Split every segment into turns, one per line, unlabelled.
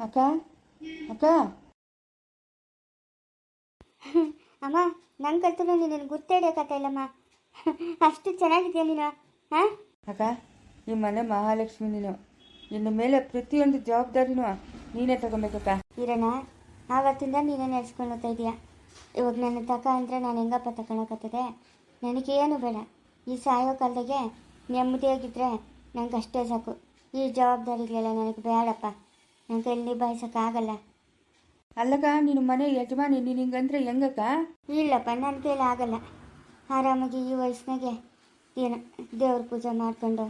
ಅಕ್ಕ? ಅಕ್ಕ?
ಅಮ್ಮ ನಂಗೆ ಕಲ್ತು ನೀನು ಗುರ್ತು ಅಷ್ಟು ಚೆನ್ನಾಗಿದೆಯಾ ನೀನು ಹಾಂ?
ಅಕ್ಕ ಈ ಮನೆ ಮಹಾಲಕ್ಷ್ಮಿ ನೀನು. ಇನ್ನು ಮೇಲೆ ಪ್ರತಿಯೊಂದು ಜವಾಬ್ದಾರಿನೂ ನೀನೇ ತಗೊಬೇಕಕ್ಕ
ಇರೋಣ ಆವತ್ತಿಂದ ನೀನೇ ನಡೆಸ್ಕೊಂಡು ಹೋಗ್ತಾ ಇದೀಯ. ಇವಾಗ ನನ್ನ ತಕ ಅಂದರೆ ನಾನು ಹೆಂಗಪ್ಪ ತಗೊಳಕತ್ತದೆ? ನನಗೇನು ಬೇಡ. ಈ ಸಾಯೋ ಕಾಲದಾಗೆ ನೆಮ್ಮದಿಯಾಗಿದ್ದರೆ ನಂಗೆ ಅಷ್ಟೇ ಸಾಕು. ಈ ಜವಾಬ್ದಾರಿಗಳೆಲ್ಲ ನನಗೆ ಬೇಡಪ್ಪ. ನನ್ನ ಕೈಲಿ ನಿಭಾಯಿಸೋಕ್ಕಾಗಲ್ಲ
ಅಲ್ಲಕ್ಕ ನೀನು ಮನೆ ಯಜಮಾನಿ ನೀನು ಹಿಂಗಂದ್ರೆ ಹೆಂಗಕ್ಕ?
ಇಲ್ಲಪ್ಪ ನನ್ನ ಕೈಲಿ ಆಗಲ್ಲ. ಆರಾಮಾಗಿ ಈ ವಯಸ್ಸಿನಾಗೆ ಏನು ದೇವ್ರ ಪೂಜೆ ಮಾಡ್ಕೊಂಡು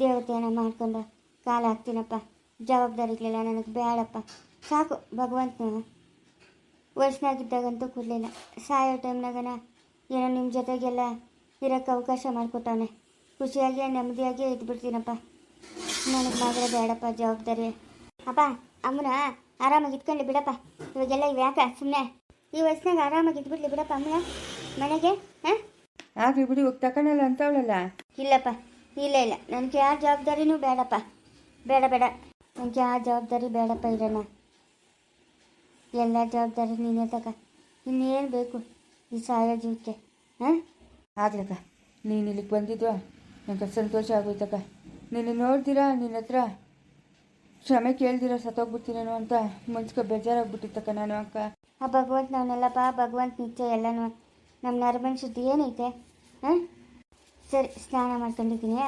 ದೇವತೆನ ಮಾಡ್ಕೊಂಡು ಕಾಲ ಹಾಕ್ತೀನಪ್ಪ. ಜವಾಬ್ದಾರಿಗಳೆಲ್ಲ ನನಗೆ ಬೇಡಪ್ಪ ಸಾಕು ಭಗವಂತನ. ವಯಸ್ಸಿನಾಗಿದ್ದಾಗಂತೂ ಕೊಡಲಿಲ್ಲ. ಸಾಯೋ ಟೈಮ್ನಾಗನ ಏನೋ ನಿಮ್ಮ ಜೊತೆಗೆಲ್ಲ ಇರೋಕ್ಕೆ ಅವಕಾಶ ಮಾಡಿಕೊಟ್ಟವನೆ. ಖುಷಿಯಾಗಿ ನೆಮ್ಮದಿಯಾಗಿ ಇದ್ಬಿಡ್ತೀನಪ್ಪ. ನನಗೆ ಮಾತ್ರ ಬೇಡಪ್ಪ ಜವಾಬ್ದಾರಿ. ಅಪ್ಪ ಅಮ್ಮನ ಆರಾಮಾಗಿ ಇಟ್ಕೊಂಡು ಬಿಡಪ್ಪ. ಇವಾಗೆಲ್ಲ ಇವು ಯಾಕ ಸುಮ್ಮನೆ ಈ ವಯಸ್ಸಿನಾಗ ಆರಾಮಾಗಿ ಇದ್ಬಿಡ್ಲಿ ಬಿಡಪ್ಪ ಅಮ್ಮನ ಮನೆಗೆ ಹಾಂ?
ಆಗಲಿ ಬಿಡಿ ಹೋಗಿ ತಗೊಳಲ್ಲ ಅಂತವಳಲ್ಲ.
ಇಲ್ಲಪ್ಪ ಇಲ್ಲ ಇಲ್ಲ. ನನಗೆ ಯಾವ ಜವಾಬ್ದಾರಿನೂ ಬೇಡಪ್ಪ. ಬೇಡ ಬೇಡ. ನನಗೆ ಯಾವ ಜವಾಬ್ದಾರಿ ಬೇಡಪ್ಪ ಇರೋಣ ಎಲ್ಲ ಜವಾಬ್ದಾರಿ ನೀನೇ ತಗ ಇನ್ನೇನು ಬೇಕು ಈ ಸಾಯೋ ಜೀವಕ್ಕೆ ಹಾಂ?
ಆಗ್ಲಕ್ಕ ನೀನು ಇಲ್ಲಿಗೆ ಬಂದಿದ್ವಾ? ನನಗೆ ಸಂತೋಷ ಆಗೋಯ್ತಕ್ಕ. ನೀನು ನೋಡ್ದಿರಾ ನಿನ್ನ ಹತ್ರ ಕ್ಷಮೆ ಕೇಳ್ದಿರ ಸತ್ತೋಗ್ಬಿಡ್ತೀನೇನೋ ಅಂತ ಮುಂಚೆ ಬೇಜಾರಾಗ್ಬಿಟ್ಟಿತ್ತಕ್ಕ ನಾನು ಅಕ್ಕ.
ಆ ಭಗವಂತ ನಾವನ್ನೆಲ್ಲಪ್ಪ ಭಗವಂತ ನಿತ್ಯ ಎಲ್ಲನೂ. ನಮ್ಮ ನರಮನ್ ಶುದ್ಧಿ ಏನೈತೆ? ಹಾಂ? ಸರಿ ಸ್ನಾನ ಮಾಡ್ಕೊಂಡಿದ್ದೀನಿ.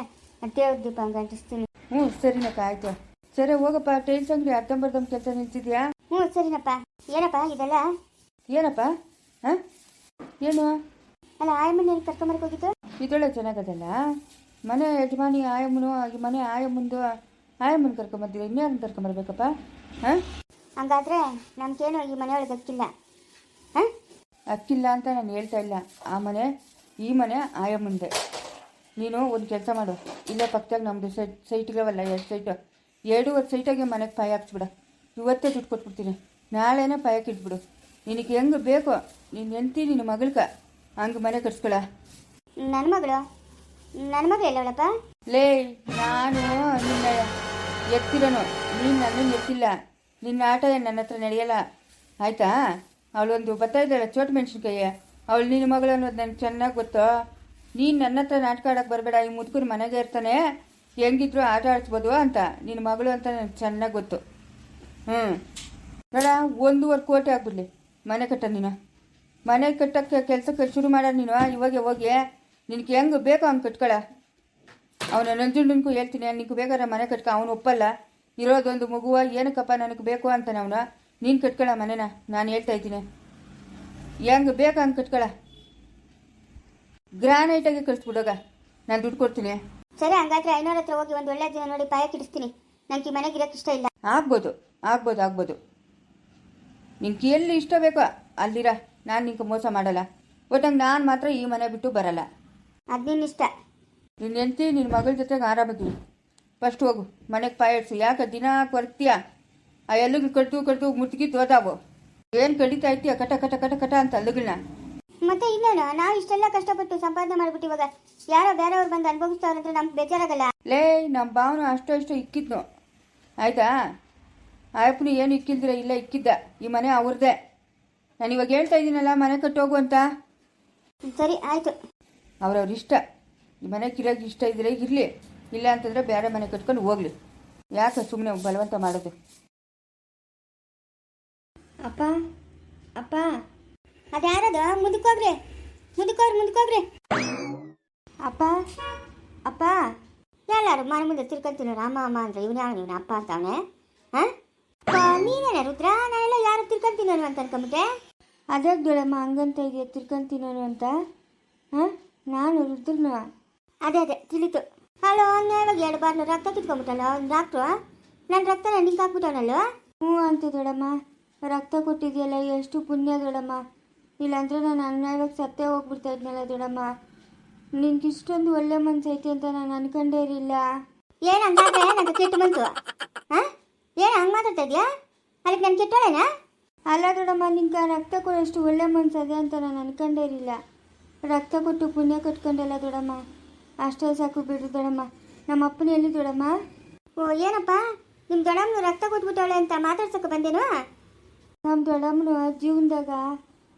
ದೇವ್ರ ದೀಪ ಹಂಗೆ ಅಂಟಿಸ್ತೀನಿ.
ಹ್ಞೂ ಸರಿನಪ್ಪ ಆಯಿತು. ಸರಿ ಹೋಗಪ್ಪ ಟೈಲ್ಸ್ ಅಂಗಡಿ ಅರ್ಧಂಬರ್ಧಂ ಕೆಲಸ ನಿಲ್ಸಿದ್ಯಾ?
ಹ್ಞೂ ಸರಿನಪ್ಪ. ಏನಪ್ಪ ಇದೆಲ್ಲ?
ಏನಪ್ಪ? ಹಾಂ? ಏನು?
ಅಲ್ಲ ಆಯಮ್ಮನ ಏನು ಕರ್ಕೊಂಬರಕ್ಕೆ ಹೋಗಿದ್ದು?
ಇದೊಳ್ಳೆ ಚೆನ್ನಾಗದಲ್ಲ ಮನೆ ಯಜಮಾನಿ ಆಯಮ್ಮನು ಈ ಮನೆ ಆಯಮ್ಮಂದು ಆಯಮ್ಮನ ಕರ್ಕೊಂಬರ್ತೀವಿ ಇನ್ಯಾರನ್ನ ಕರ್ಕೊಂಬರ್ಬೇಕಪ್ಪ? ಹಾಂ?
ಹಂಗಾದ್ರೆ ನಮ್ಗೇನು ಈ ಮನೆಯೊಳಗೆ ಅಕ್ಕಿಲ್ಲ. ಹಾಂ?
ಅಕ್ಕಿಲ್ಲ ಅಂತ ನಾನು ಹೇಳ್ತಾ ಇಲ್ಲ. ಆ ಮನೆ ಈ ಮನೆ ಆಯಮ್ಮಂದೆ. ನೀನು ಒಂದು ಕೆಲಸ ಮಾಡು. ಇಲ್ಲೇ ಪಕ್ಕದಾಗ ನಮ್ಮದು ಸೈಟ್ ಸೈಟ್ಗಳವಲ್ಲ ಎರಡು ಸೈಟು. ಎರಡೂವರೆ ಸೈಟಾಗೆ ಮನೆಗೆ ಪಾಯ ಹಾಕ್ಸ್ಬಿಡ. ಇವತ್ತೇ ದುಡ್ಡು ಕೊಟ್ಬಿಡ್ತೀನಿ. ನಾಳೆನೇ ಪಾಯಕ್ಕೆ ಇಟ್ಬಿಡು. ನಿನಗೆ ಹೆಂಗೆ ಬೇಕೋ ನೀನು ಹೆಂಡ್ತಿ ನಿನ್ನ ಮಗಳ್ಕ ಹಂಗೆ ಮನೆ ಕಟ್ಸ್ಕೊಳ.
ನನ್ನ ಮಗಳು? ನನ್ನ ಮಗ ಎಲ್ಲವಳಪ್ಪ?
ಲೇ, ನಾನು ನಿನ್ನ ಎತ್ತಿರೋನು ನೀನು ನನ್ನನ್ನು ಎತ್ತಿಲ್ಲ. ನಿನ್ನ ಆಟ ನನ್ನ ಹತ್ರ ನಡೆಯಲ್ಲ. ಆಯ್ತಾ? ಅವಳೊಂದು ಬರ್ತಾ ಇದ್ದಾಳೆ ಚೋಟ್ ಮೆಣಸಿನ್ಕಾಯಿ ಅವಳು ನಿನ್ನ ಮಗಳು ಅನ್ನೋದು ನನಗೆ ಚೆನ್ನಾಗಿ ಗೊತ್ತು? ನೀನು ನನ್ನ ಹತ್ರ ನಾಟಕ ಆಡೋಕ್ಕೆ ಬರಬೇಡ. ಈ ಮುದುಕರು ಮನೆಗೆ ಇರ್ತಾನೆ. ಹೆಂಗಿದ್ರು ಆಟ ಆಡಿಸ್ಬೋದು ಅಂತ. ನಿನ್ನ ಮಗಳು ಅಂತ ನನಗೆ ಚೆನ್ನಾಗಿ ಗೊತ್ತು. ಹ್ಞೂ ನೋಡ ಒಂದೂವರೆ ಕೋಟಿ ಆಗ್ಬಿಡ್ಲಿ. ಮನೆ ಕಟ್ಟ ನೀನು. ಮನೆ ಕಟ್ಟಕ್ಕೆ ಕೆಲಸಕ್ಕೆ ಶುರು ಮಾಡ ನೀನು. ಇವಾಗ ಹೋಗಿ ನಿನಗೆ ಹೆಂಗೆ ಬೇಕೋ ಹಂಗೆ ಕಟ್ಕೊಳ. ಅವನು ನಂಜುಂಡನ್ಗೂ ಹೇಳ್ತೀನಿ ನಿನಗೆ ಬೇಕಾದ್ರೆ ಮನೆ ಕಟ್ಕೊ. ಅವನು ಒಪ್ಪಲ್ಲ. ಇರೋದೊಂದು ಮಗುವ ಏನಕ್ಕಪ್ಪ ನನಗೆ ಬೇಕು? ಅಂತಾನೆ ಅವನು. ನೀನು ಕಟ್ಕೊಳ ಮನೆನ ನಾನು ಹೇಳ್ತಾ ಇದ್ದೀನಿ. ಹೆಂಗೆ ಬೇಕು ಹಂಗೆ ಕಟ್ಕೊಳ. ಗ್ರಾನೈಟಾಗಿ ಕಳಿಸ್ಬಿಡೋಗ. ನಾನು ದುಡ್ಡು ಕೊಡ್ತೀನಿ.
ಸರಿ ಹಂಗಾದ್ರೆ ಐನೂರ ಹತ್ರ ಹೋಗಿ ಒಂದು ಒಳ್ಳೆ ದಿನ ನೋಡಿ ಪಾಯ ಕಿಡಿಸ್ತೀನಿ ನನಗೆ ಮನೆಗೆ ಇರೋಕ್ಕೆ ಇಷ್ಟ ಇಲ್ಲ.
ಆಗ್ಬೋದು ಆಗ್ಬೋದು ಆಗ್ಬೋದು. ನಿನ್ಗೆ ಎಲ್ಲಿ ಇಷ್ಟ ಬೇಕೋ ಅಲ್ಲಿರ. ನಾನು ನಿಂಗೆ ಮೋಸ ಮಾಡಲ್ಲ. ಒಟ್ಟಂಗೆ ನಾನು ಮಾತ್ರ ಈ ಮನೆ ಬಿಟ್ಟು ಬರಲ್ಲ.
ಅದು ನಿನ್ನ ಇಷ್ಟ
ನಿನ್ನ ಹೆಂಡ್ತಿ ನಿನ್ನ ಮಗಳ ಜೊತೆಗೆ ಆರಾಮಾಗಿ ಫಸ್ಟ್ ಹೋಗು ಮನೆಗೆ ಪಾಯಿಡ್ಸು ಯಾಕೆ ದಿನ ಕೊರ್ತೀಯ? ಆ ಎಲ್ಲಿಗೆ ಕಟ್ಟು ಕಟ್ಟು ಮುಟ್ಗಿ ತೋದಾವು ಏನು ಕಡಿತಾ ಇರ್ತೀಯ ಕಟ ಕಟ ಕಟ ಕಟ ಅಂತ ಅಲ್ಲಿಗಳನ್ನ
ಮತ್ತೆ ಇನ್ನೇನು ನಾವು ಇಷ್ಟೆಲ್ಲ ಕಷ್ಟಪಟ್ಟು ಸಂಪಾದನೆ ಮಾಡ್ಬಿಟ್ಟು ಇವಾಗ ಯಾರೋ ಬೇರೆಯವ್ರು ಬಂದು ಅನುಭವಿಸ್ತಾವ್ರಂದ್ರೆ ನಮ್ಗೆ ಬೇಜಾರಾಗಲ್ಲ?
ಲೇ ನಮ್ಮ ಭಾವನ ಅಷ್ಟು ಅಷ್ಟು ಇಕ್ಕಿದ್ನು. ಆಯ್ತಾ? ಆಯಪ್ಪನು ಏನು ಇಕ್ಕಿಲ್ದಿರ ಇಲ್ಲ ಇಕ್ಕಿದ್ದ. ಈ ಮನೆ ಅವ್ರದ್ದೇ ನಾನು ಇವಾಗ ಹೇಳ್ತಾ ಇದ್ದೀನಲ್ಲ ಮನೆ ಕಟ್ಟೋಗು ಅಂತ.
ಸರಿ ಆಯಿತು.
ಅವ್ರವ್ರ ಇಷ್ಟ ಈ ಮನೆ ಕಿರಾಗಿ ಇಷ್ಟ ಇದ್ರೆ ಇರಲಿ ಇಲ್ಲ ಅಂತಂದರೆ ಬೇರೆ ಮನೆ ಕಟ್ಕೊಂಡು ಹೋಗ್ಲಿ. ಯಾಕೆ ಸುಮ್ಮನೆ ಬಲವಂತ ಮಾಡೋದು?
ಅಪ್ಪ ಅಪ್ಪ. ಅದ್ಯಾರದ? ಮುಂದಕ್ಕೋಗ್ರಿ ಮುಂದಕ್ಕೋಗ್ರಿ ಮುಂದಕ್ಕೋಗ್ರಿ ಅಪ್ಪ ಅಪ್ಪ. ಎಲ್ಲಾರು ಮನೆ ಮುಂದೆ ತಿರ್ಕೊಂತೀನಿ ರಾಮ ಅಮ್ಮ ಅಂದ್ರೆ ಇವನು ಯಾರು? ಇವನು ಅಪ್ಪ ಅಂತವನೆ ಹಾಂ? ನೀನೇನೆ ರುದ್ರ? ನಾನೆಲ್ಲ ಯಾರು ತಿರ್ಕೊಂತೀನೋ ಅಂತ ಅನ್ಕೊಂಬಿಟ್ಟೆ ಅದಕ್ಕೆ ದೊಡಮ್ಮ ಹಂಗಂತ ಇದೆಯಾ ತಿರ್ಕೊಂತೀನೋ ಅಂತ. ಹಾಂ? ನಾನು ರುದ್ರನ. ಅದೇ ಅದೇ, ತಿಳಿತು. ಹಲೋ ಇವಾಗ ಎರಡು ಬಾರ್ಲು ರಕ್ತ ಕಿತ್ಕೊಂಬಿಟ್ಟಲ್ಲ ಅವ್ನು ಡಾಕ್ಟ್ರು? ನನ್ನ ರಕ್ತ ನಿಂಗೆ ಹಾಕ್ಬಿಟ್ಟವನಲ್ವ ಹ್ಞೂ ಅಂತ ದೊಡಮ್ಮ. ರಕ್ತ ಕೊಟ್ಟಿದೆಯಲ್ಲ, ಎಷ್ಟು ಪುಣ್ಯ ದೊಡಮ್ಮ. ಇಲ್ಲಾಂದ್ರೆ ನಾನು ಅನ್ಯಾಯವಾಗಿ ಸತ್ತೇ ಹೋಗ್ಬಿಡ್ತಾ ಇದ್ನಲ್ಲ ದೊಡಮ್ಮ. ನಿನ್ಗೆ ಇಷ್ಟೊಂದು ಒಳ್ಳೆ ಐತೆ ಅಂತ ನಾನು ಅನ್ಕೊಂಡೇ ಇರಲಿಲ್ಲ. ಏನು ಹಂಗಾದ್ರೆ ನಂಗೆ ಕೆಟ್ಟ ಹಾಂ? ಏನು ಹಂಗೆ ಮಾತಾಡ್ತಾ ಇದೆಯಾ? ಅದಕ್ಕೆ ನಾನು ಕೆಟ್ಟೋಳೇನಾ? ಅಲ್ಲ ದೊಡಮ್ಮ, ನಿನ್ಗೆ ರಕ್ತ ಕೊಡೋಷ್ಟು ಒಳ್ಳೆ ಮನ್ಸು ಅದೇ ಅಂತ ನಾನು ಅನ್ಕೊಂಡೇ ಇರಲಿಲ್ಲ. ರಕ್ತ ಕೊಟ್ಟು ಪುಣ್ಯ ಕಟ್ಕೊಂಡಲ್ಲ ದೊಡಮ್ಮ. ಅಷ್ಟೇ ಸಾಕು ಬಿಡು ದೊಡಮ್ಮ. ನಮ್ಮ ಅಪ್ಪನ ಎಲ್ಲಿ ದೊಡಮ್ಮ? ಓ ಏನಪ್ಪ? ನಿಮ್ಮ ದೊಡಮ್ಮನ ರಕ್ತ ಕೊಟ್ಬಿಟ್ಟವಳೆ ಅಂತ ಮಾತಾಡ್ಸಕ್ಕೆ ಬಂದೇನು?
ನಮ್ಮ ದೊಡಮ್ಮನ ಜೀವನದಾಗ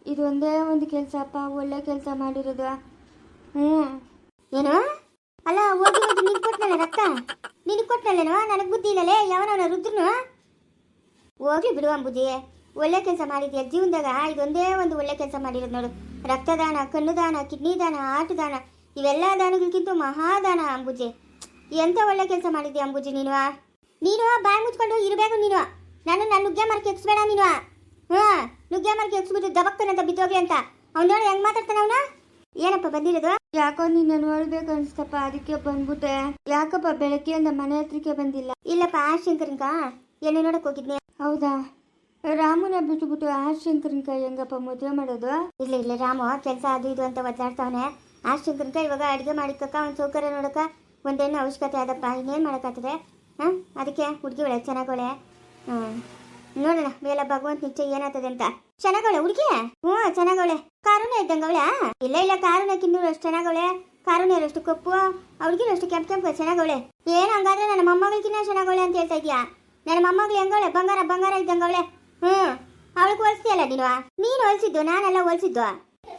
ಇದೊಂದೇ ಒಂದು ಕೆಲಸ ಅಪ್ಪ ಒಳ್ಳೆ ಕೆಲಸ ಮಾಡಿರೋದು. ಹ್ಞೂ
ಏನು? ಅಲ್ಲ ಹೋಗಿ ಹೋಗಿ ನಿನ್ ಕೊಟ್ನಲ್ಲ ರಕ್ತ? ನಿನಗೆ ಕೊಟ್ನಲ್ಲೇನೋ? ನನಗೆ ಬುದ್ಧಿ ಇಲ್ಲಲೇ ಯಾವನವನ ರುದ್ರನು? ಹೋಗ್ಲಿ ಬಿಡುವ ಬುದ್ಧಿ ಒಳ್ಳೆ ಕೆಲಸ ಮಾಡಿದ್ಯಾ? ಜೀವನದಾಗ ಇದೊಂದೇ ಒಂದು ಒಳ್ಳೆ ಕೆಲಸ ಮಾಡಿರೋದು ನೋಡು. ರಕ್ತದಾನ ಕಣ್ಣುದಾನ ಕಿಡ್ನಿ ದಾನ ಆಟ ದಾನ ಇವೆಲ್ಲ ದಾನಗಳಿಗಿಂತ ಮಹಾದಾನ ಅಂಬುಜೆ. ಎಂತ ಒಳ್ಳೆ ಕೆಲಸ ಮಾಡಿದ್ಯಾ ಅಂಬುಜಿ ನೀನು ನೀನು ಬಾಯಿ ಮುಚ್ಕೊಂಡು ಇರಬೇಕು ನೀನು. ನಾನು ನನ್ನ ನುಗ್ಗೆ ಮರಕ್ಕೆ ಎಕ್ಸ್ಬೇಡ ನೀನು ಹಾಂ ನುಗ್ಗೆ ಮರಕ್ಕೆ ಎಕ್ಸ್ಬಿಟ್ಟು ದಬಕ್ತಾನಂತ ಬಿದ್ದೋಗ್ಲಿ ಅಂತ. ಅವ್ನು ನೋಡಿ ಹೆಂಗ್ ಮಾತಾಡ್ತಾನ ಅವನ? ಏನಪ್ಪ ಬಂದಿರೋದು?
ಯಾಕೋ ನಿನ್ನ ನೋಡ್ಬೇಕು ಅನ್ಸ್ತಪ್ಪ ಅದಕ್ಕೆ ಬಂದ್ಬಿಟ್ಟೆ. ಯಾಕಪ್ಪ ಬೆಳಗ್ಗೆಯಿಂದ ಮನೆ ಹತ್ರಕ್ಕೆ ಬಂದಿಲ್ಲ?
ಇಲ್ಲಪ್ಪ ಆ ಶಂಕರನ್ಕ ಎಣ್ಣೆ ನೋಡಕ್ ಹೋಗಿದ್ನೆ.
ಹೌದಾ? ರಾಮನ ಬಿಟ್ಟುಬಿಟ್ಟು ಆ ಕೈ ಹೆಂಗಪ್ಪ ಮದುವೆ ಮಾಡೋದು?
ಇಲ್ಲ ಇಲ್ಲ, ರಾಮು, ಕೆಲಸ ಅದು ಇದು ಅಂತ ಒದ್ದಾಡ್ತಾವನೆ. ಆ ಕೈ ಇವಾಗ ಅಡುಗೆ ಮಾಡಿಕಕ್ಕ ಒಂದು ಸೌಕರ್ಯ ನೋಡಕ ಒಂದೇನು ಅವಶ್ಯಕತೆ ಅದಪ್ಪ ಇನ್ನೇನು ಮಾಡೋಕ್ಕಾಗ್ತದೆ? ಹಾಂ? ಅದಕ್ಕೆ ಹುಡುಗಿ ಒಳ್ಳೆ ಚೆನ್ನಾಗೊಳೆ ಹ್ಞೂ ನೋಡೋಣ, ಮೇಲೆ ಭಗವಂತ ನಿಶ್ಚಯ ಏನಾಗ್ತದೆ ಅಂತ. ಚೆನ್ನಾಗವಳೆ ಹುಡುಗಿ? ಹ್ಞೂ ಚೆನ್ನಾಗವಳೆ ಇದ್ದಂಗೆ ಅವಳೆ? ಇಲ್ಲ ಇಲ್ಲ ಕಾರುಣ್ಯಕ್ಕಿನ್ನೂ ಅಷ್ಟು ಚೆನ್ನಾಗವಳೆ ಕಾರುಣ್ಯ ಅಷ್ಟು ಕಪ್ಪು, ಅವ್ಳಿಗಿನ ಅಷ್ಟು ಕೆಂಪು ಕೆಂಪು ಚೆನ್ನಾಗವಳೆ ಏನು ಹಂಗಾದ್ರೆ ನನ್ನ ಮೊಮ್ಮಗಳಿಗಿನ್ನ ಚೆನ್ನಾಗವಳೆ ಅಂತ ಹೇಳ್ತಾ ಇದೀಯಾ ನನ್ನ ಮೊಮ್ಮಗಳು ಹೆಂಗವಳೆ ಬಂಗಾರ ಬಂಗಾರ ಇದ್ದಂಗವಳೆ ಹ್ಞೂ ಅವಳಿಗೆ ಹೊಲ್ಸ್ತೀಯಲ್ಲ ನೀನು? ನೀನು ಹೊಲ್ಸಿದ್ದು ನಾನೆಲ್ಲ ಹೊಲ್ಸಿದ್ದು.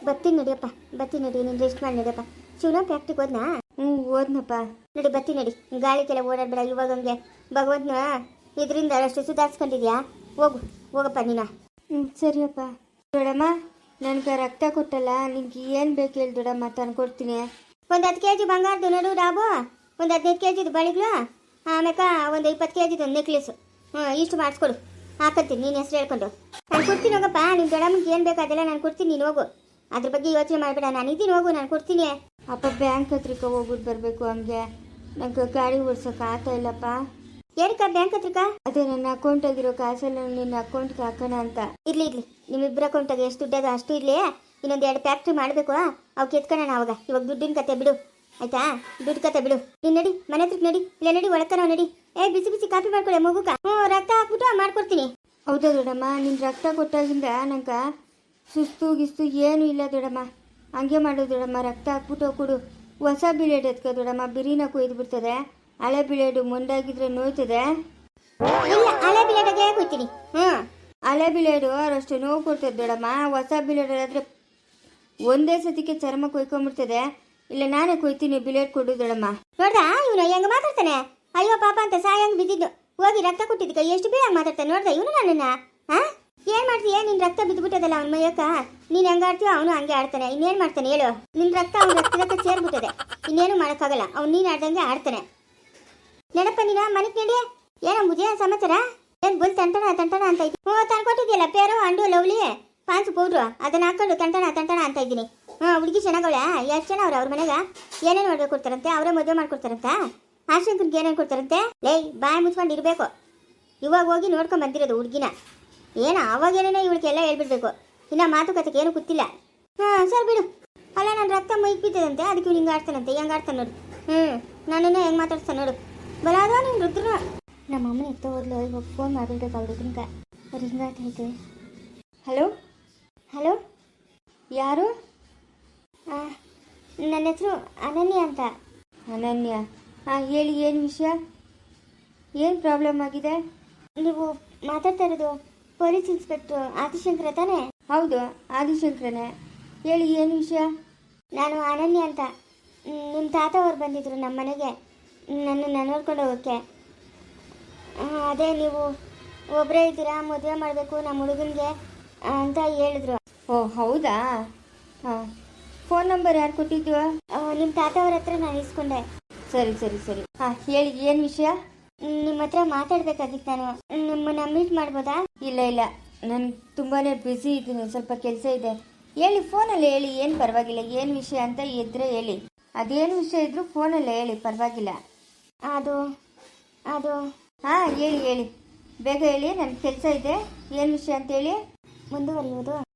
ಬತ್ತೀನಿ ನಡಿಯಪ್ಪ ಬತ್ತೀನಿ ನಡಿ ನೀನು ರೆಸ್ಟ್ ಮಾಡಿ ನಡಿಯಪ್ಪ. ಶಿವನ ಫ್ಯಾಕ್ಟ್ರಿಗೆ ಹೋದ್ನಾ?
ಹ್ಞೂ ಓದ್ನಪ್ಪ
ನಡಿ ಬತ್ತೀನಿ ನಡಿ. ಗಾಳಿಗೆಲ್ಲ ಓಡಾಡ್ಬೇಡ ಇವಾಗ ಹಂಗೆ. ಭಗವಂತನ ಇದರಿಂದ ಅಷ್ಟು ಸುಧಾರಿಸ್ಕೊಂಡಿದ್ಯಾ? ಹೋಗು ಹೋಗಪ್ಪ ನೀನು.
ಹ್ಞೂ ಸರಿಯಪ್ಪ. ದೊಡಮ್ಮ ನನಗೆ ರಕ್ತ ಕೊಟ್ಟಲ್ಲ ನಿನ್ಗೆ ಏನು ಬೇಕು ಹೇಳಿ ದೊಡಮ್ಮ ತಂದ್ಕೊಡ್ತೀನಿ
ಒಂದು ಹತ್ತು ಕೆ ಜಿ ಬಂಗಾರದು ನಡು ಡಾಬು ಒಂದು ಹದಿನೈದು ಕೆ ಜಿದು ಬಳಿಗ್ಲು ಆಮೇಲೆ ಒಂದು ಇಪ್ಪತ್ತು ಕೆ ಜಿದು ನೆಕ್ಲೆಸು. ಹ್ಞೂ ಇಷ್ಟು ಮಾಡಿಸ್ಕೊಡು. ಹಾಕಂತೀನಿ ನೀನು ಹೆಸರು ಹೇಳ್ಕೊಂಡು. ನಾನು ಕೊಡ್ತೀನಿ ಹೋಗಪ್ಪ ನಿನ್ನ ದೊಡ್ಡಮ್ಮಗೆ ಏನು ಬೇಕು ಅದೆಲ್ಲ ನಾನು ಕೊಡ್ತೀನಿ ನೀನು ಹೋಗು. ಅದ್ರ ಬಗ್ಗೆ ಯೋಚನೆ ಮಾಡಬೇಡ ನಾನು ಇದ್ದೀನಿ ಹೋಗು ನಾನು ಕೊಡ್ತೀನಿ.
ಅಪ್ಪ ಬ್ಯಾಂಕ್ ಹತ್ರಕ್ಕೆ ಹೋಗ್ಬಿಟ್ಟು ಬರಬೇಕು ಹಂಗೆ. ನಂಗೆ ಗಾಡಿ ಓಡ್ಸೋಕೆ ಆಗ್ತಾ ಇಲ್ಲಪ್ಪ.
ಏನಕ್ಕ ಬ್ಯಾಂಕ್ ಹತ್ರಕ್ಕ?
ಅದೇ ನನ್ನ ಅಕೌಂಟ್ ಅಕೌಂಟಾಗಿರೋ ಕಾಸೆಲ್ಲ ನಿನ್ನ ಅಕೌಂಟ್ಗೆ ಹಾಕೋಣ ಅಂತ.
ಇರ್ಲಿ ಇರ್ಲಿ. ನಿಮ್ಮಿಬ್ಬರ ಅಕೌಂಟಾಗ ಎಷ್ಟು ದುಡ್ಡಾಗ ಅಷ್ಟು ಇರಲಿ. ಇನ್ನೊಂದು ಎರಡು ಫ್ಯಾಕ್ಟ್ರಿ ಮಾಡಬೇಕು ಅವಕ್ಕೆ ಎತ್ಕೊಳ್ಳೋಣ ಅವಾಗ. ಇವಾಗ ದುಡ್ಡಿನ ಕತೆ ಬಿಡು. ಆಯ್ತಾ? ದುಡ್ಡು ಕತೆ ಬಿಡು. ನೀನು ನಡಿ ಮನೆ ಹತ್ರಕ್ಕೆ ನಡಿ ಇಲ್ಲ ನಡಿ ಒಳಕನ ನಡಿ. ಏ ಬಿಸಿ ಬಿಸಿ ಕಾಫಿ ಮಾಡ್ಕೊಳ್ಳಿ ಮಗುಕ ಹ್ಞೂ ರಕ್ತ ಹಾಕ್ಬಿಟ್ಟು ಮಾಡ್ಕೊಡ್ತೀನಿ.
ಹೌದಾ ದೊಡ್ಡಮ್ಮ ನಿನ್ನ ರಕ್ತ ಕೊಟ್ಟಾಗಿಂದ ನಂಗೆ ಸುಸ್ತು ಗಿಸ್ತು ಏನೂ ಇಲ್ಲ ದೊಡ್ಡಮ್ಮ. ಹಂಗೆ ಮಾಡು ದೊಡ್ಡಮ್ಮ ರಕ್ತ ಹಾಕ್ಬಿಟ್ಟು ಕೊಡು. ಹೊಸ ಬಿಲೇಡ್ ಎತ್ಕೊ ದೊಡ್ಡಮ್ಮ ಬಿರಿನ ಕೊಯ್ದು ಬಿಡ್ತದೆ. ಹಳೆ ಬಿಲೇಡು ಮೊಂಡಾಗಿದ್ರೆ ನೋಯ್ತದೆ.
ಇಲ್ಲ ಹಳೆ ಬಿಲೇಟಾಗೆ ಕೊಯ್ತೀನಿ. ಹ್ಞೂ
ಹಳೆ ಬಿಲೇಡು ಅಷ್ಟು ನೋವು ಕೊಡ್ತದೆ ದೊಡ್ಡಮ್ಮ. ಹೊಸ ಬಿಲೇಡ್ ಆದ್ರೆ ಒಂದೇ ಸತಿಗೆ ಚರ್ಮ ಕೊಯ್ಕೊಂಡ್ಬಿಡ್ತದೆ ಇಲ್ಲ ನಾನೇ ಕೊಯ್ತೀನಿ ಬಿಲೇಡ್ ಕೊಡು ದೊಡ್ಡಮ್ಮ.
ನೋಡ್ದಾ ಇವನು ಹೆಂಗೆ ಮಾತಾಡ್ತಾನೆ? ಅಯ್ಯೋ ಪಾಪ ಅಂತ ಸಾಯಂಗ್ ಬಿದ್ದಿದ್ದು. ಹೋಗಿ ರಕ್ತ ಕೊಟ್ಟಿದ್ದಕ್ಕೆ ಎಷ್ಟು ಬೇಗ ಮಾತಾಡ್ತಾನೆ ನೋಡ್ದ ಇವನು ನನ್ನನ್ನ? ಹಾ ಏನ್ ಮಾಡ್ತೀಯ? ನಿನ್ ರಕ್ತ ಬಿದ್ದ್ಬಿಟ್ಟದಲ್ಲ ಅವನ ಮೈಯಕ್ಕ? ನೀನ್ ಹೆಂಗ ಆಡ್ತೀಯೋ ಅವನು ಹಂಗೆ ಆಡ್ತಾನೆ. ಇನ್ನೇನ್ ಮಾಡ್ತಾನೆ ಹೇಳು. ನಿನ್ ರಕ್ತ ಅವ್ನ ರಕ್ತದಕ್ಕೆ ಸೇರ್ಬಿಟ್ಟದೆ. ಇನ್ನೇನು ಮಾಡಕ್ಕಾಗಲ್ಲ. ಅವ್ನು ನೀನ್ ಆಡ್ದಂಗೆ ಆಡ್ತಾನೆ. ನೆನಪ ನೀನ ಮನೆಗ್ ನಡಿ. ಏನಂಬುದಿಯ ಸಮಾಚಾರ? ಏನ್ ಬುಲ್ ತಂಟಣ ತಂಟಣ ಅಂತ ಇದ್ದೀನಿ ಹ್ಞೂ, ತಂದ್ಕೊಟ್ಟಿದ್ಯಲ್ಲ ಪೇರು, ಅಂಡು, ಲವ್ಲಿ, ಪಾನ್ಸು, ಪೌಡ್ರು. ಅದನ್ನ ಹಾಕೊಂಡು ತಂಟಣ ತಂಟಣ ಅಂತ ಇದ್ದೀನಿ. ಹಾ ಹುಡುಗಿ ಚೆನ್ನಾಗವಳ ಎಷ್ಟು ಜನ ಅವ್ರು? ಅವ್ರ ಮನೆಗ? ಏನೇನು ಮಾಡ್ಬೇಕು ಕೊಡ್ತಾರಂತೆ? ಅವರೇ ಮದುವೆ ಮಾಡ್ಕೊಡ್ತಾರಂತ? ಆಶಂಕನ್ಗೆ ಏನೇನು ಕೊಡ್ತಾರಂತೆ? ಲೇ ಬಾಯ್ ಮುಚ್ಕೊಂಡು ಇರಬೇಕು. ಇವಾಗ ಹೋಗಿ ನೋಡ್ಕೊಂಡು ಬಂದಿರೋದು ಹುಡುಗಿನ. ಏನೋ ಏನೇನೋ ಇವಳಿಗೆಲ್ಲ ಹೇಳ್ಬಿಡ್ಬೇಕು. ಇನ್ನು ಮಾತುಕತೆಗೆ ಏನು ಗೊತ್ತಿಲ್ಲ. ಹಾಂ ಸರ್ ಬಿಡು. ಅಲ್ಲ ನಾನು ರಕ್ತ ಮೈಕ್ ಬಿದ್ದದಂತೆ. ಅದಕ್ಕೆ ಇವ್ನು ಹಿಂಗೆ ಆಡ್ತಾನಂತೆ ಹೆಂಗೆ ಆಡ್ತಾನೆ ನೋಡು. ಹ್ಞೂ ನಾನೇನೋ ಹೆಂಗೆ ಮಾತಾಡ್ತಾನೆ ನೋಡು. ಬಲಾದ ನೀನು ರುದ್ರ ನಮ್ಮ ಅಮ್ಮನ ಎತ್ತ ಹೋದ್ಲು ಇವಾಗ ಫೋನ್ ಮಾಡಿಬಿಡ್ಬೇಕು ಅವ್ರ ಹುಡುಗನ್ಕ ರಿಂಗ್ ಆಗ್ತೈತೆ
ಹಲೋ?
ಹಲೋ?
ಯಾರು?
ನನ್ನ ಹೆಸರು ಅನನ್ಯ ಅಂತ.
ಅನನ್ಯ. ಹಾಂ ಹೇಳಿ ಏನು ವಿಷಯ? ಏನು ಪ್ರಾಬ್ಲಮ್ ಆಗಿದೆ?
ನೀವು ಮಾತಾಡ್ತಾ ಇರೋದು ಪೊಲೀಸ್ ಇನ್ಸ್ಪೆಕ್ಟರ್ ಆದಿಶಂಕರ ತಾನೇ?
ಹೌದು ಆದಿಶಂಕರನೇ. ಹೇಳಿ ಏನು ವಿಷಯ?
ನಾನು ಅನನ್ಯ ಅಂತ. ನಿಮ್ಮ ತಾತ ಅವ್ರು ಬಂದಿದ್ರು ನಮ್ಮ ಮನೆಗೆ. ನನ್ನನ್ನು ನೋಡ್ಕೊಂಡು ಹೋಗೋಕ್ಕೆ. ಅದೇ ನೀವು ಒಬ್ಬರೇ ಇದ್ದೀರಾ ಮದುವೆ ಮಾಡಬೇಕು ನಮ್ಮ ಹುಡುಗನಿಗೆ ಅಂತ ಹೇಳಿದ್ರು.
ಓ ಹೌದಾ? ಹಾಂ ಫೋನ್ ನಂಬರ್ ಯಾರು ಕೊಟ್ಟಿದ್ದು?
ನಿಮ್ಮ ತಾತ ಅವ್ರ ಹತ್ರ ನಾನು ಇಸ್ಕೊಂಡೆ.
ಸರಿ ಸರಿ ಸರಿ. ಹಾಂ ಹೇಳಿ ಏನು ವಿಷಯ?
ನಿಮ್ಮ ಹತ್ರ ಮಾತಾಡ್ಬೇಕಾಗಿತ್ತು ನಾನು. ನಿಮ್ಮನ್ನ ಮೀಟ್ ಮಾಡ್ಬೋದಾ?
ಇಲ್ಲ ಇಲ್ಲ. ನಾನು ತುಂಬಾ ಬ್ಯುಸಿ ಇದ್ದೀನಿ. ಸ್ವಲ್ಪ ಕೆಲಸ ಇದೆ. ಹೇಳಿ ಫೋನಲ್ಲಿ ಹೇಳಿ. ಏನು ಪರವಾಗಿಲ್ಲ. ಏನು ವಿಷಯ ಅಂತ ಇದ್ರೆ ಹೇಳಿ. ಅದೇನು ವಿಷಯ ಇದ್ರೂ ಫೋನಲ್ಲೇ ಹೇಳಿ. ಪರವಾಗಿಲ್ಲ.
ಅದು ಅದು.
ಹಾಂ ಹೇಳಿ ಹೇಳಿ. ಬೇಗ ಹೇಳಿ. ನನ್ನ ಕೆಲಸ ಇದೆ. ಏನು ವಿಷಯ ಅಂತ ಹೇಳಿ.
ಮುಂದುವರಿಯೋದು